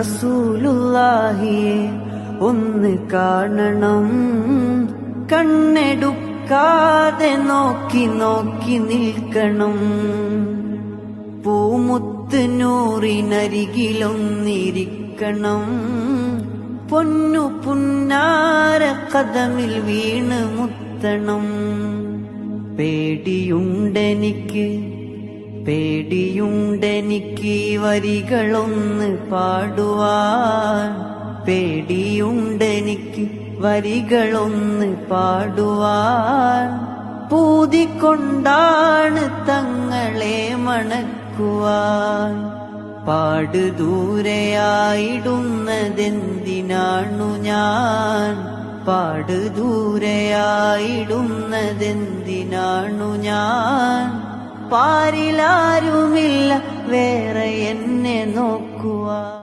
റസൂലുള്ളാഹിയെ ഒന്ന് കാണണം. കണ്ണെടുക്കാതെ നോക്കി നോക്കി നിൽക്കണം. പൂമുത്ത് നൂറിനരികിലൊന്നിരിക്കണം. പൊന്നു പുന്നാര കഥമിൽ വീണ് മുത്തണം. പേടിയുണ്ടെനിക്ക് പേടിയുണ്ടെനിക്ക് വരികളൊന്ന് പാടുവാൻ. പേടിയുണ്ടെനിക്ക് വരികളൊന്ന് പാടുവാൻ. പൂതിക്കൊണ്ടാണ് തങ്ങളെ മണക്കുവാൻ. പാട് ദൂരെയായിടുന്നതെന്തിനാണു ഞാൻ? പാട് ദൂരെയായിടുന്നതെന്തിനാണു ഞാൻ? പാരിലാരുമില്ല വേറെ എന്നെ നോക്കുവാൻ